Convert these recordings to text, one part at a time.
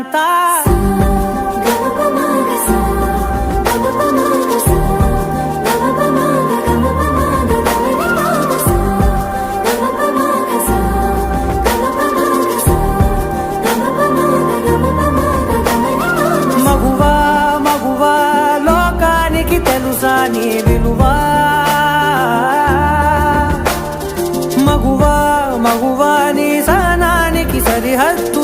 అంతా. మగువా మగువా లోకానికి తెలుసా నీ విలువా? మగువా మగువా నీ సహనానికి సరిహద్దు.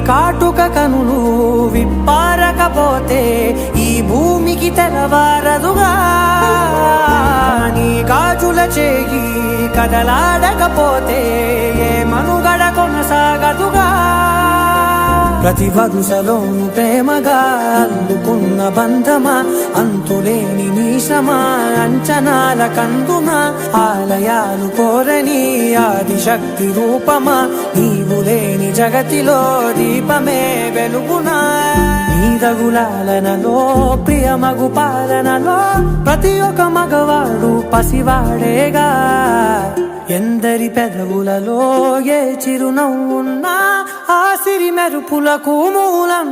కాటుక కనులు విప్పారకపోతే ఈ భూమికి తెలవారదుగా నీ గాజుల చేయి కదలాడకపోతే ఏ మనుగడ కొనసాగదుగా. ప్రతి వరుసలోను ప్రేమగా అల్లుకున్న బంధమా? అంతులేని నీశమా అంచనాల కందున ఆలయాలు కోరని ఆదిశక్తి రూపమా? నీవు లేని జగతిలో దీపమే వెలుగునా? నీ రఘులాలనలో ప్రియమగు పాలనలో ప్రతి ఒక్క మగవాడు పసివాడేగా? ఎందరి పెదవులలో ఏ చిరునవ్వున్నా ఆ సిరి మెరుపులకు మూలం